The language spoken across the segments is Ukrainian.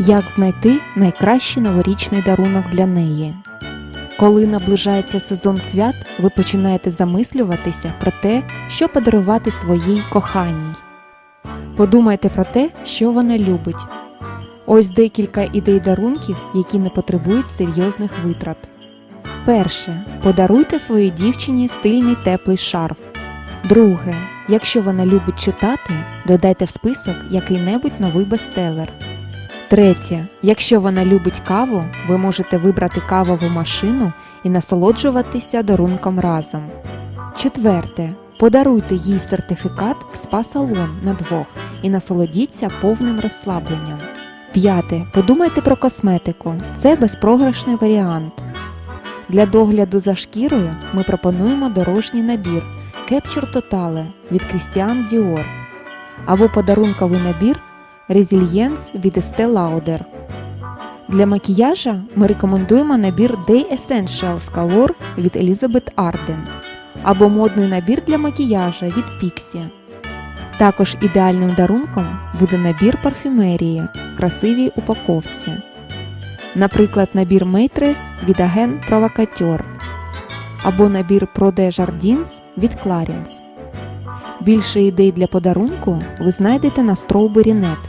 Як знайти найкращий новорічний дарунок для неї? Коли наближається сезон свят, ви починаєте замислюватися про те, що подарувати своїй коханій. Подумайте про те, що вона любить. Ось декілька ідей дарунків, які не потребують серйозних витрат. Перше. Подаруйте своїй дівчині стильний теплий шарф. Друге. Якщо вона любить читати, додайте в список який-небудь новий бестселер. Третє. Якщо вона любить каву, ви можете вибрати кавову машину і насолоджуватися дарунком разом. Четверте. Подаруйте їй сертифікат в спа-салон на двох і насолодіться повним розслабленням. П'яте. Подумайте про косметику. Це безпрограшний варіант. Для догляду за шкірою ми пропонуємо дорожній набір Capture Totale від Christian Dior або подарунковий набір Resilience від Estee Lauder. Для макіяжа ми рекомендуємо набір Day Essentials Color від Elizabeth Arden або модний набір для макіяжа від Pixie. Також ідеальним дарунком буде набір парфюмерії в красивій упаковці. Наприклад, набір Matrix від Агент Провокатер або набір Pro de Jardins від Clarins. Більше ідей для подарунку ви знайдете на Strawberry Net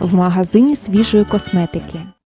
в магазині свіжої косметики.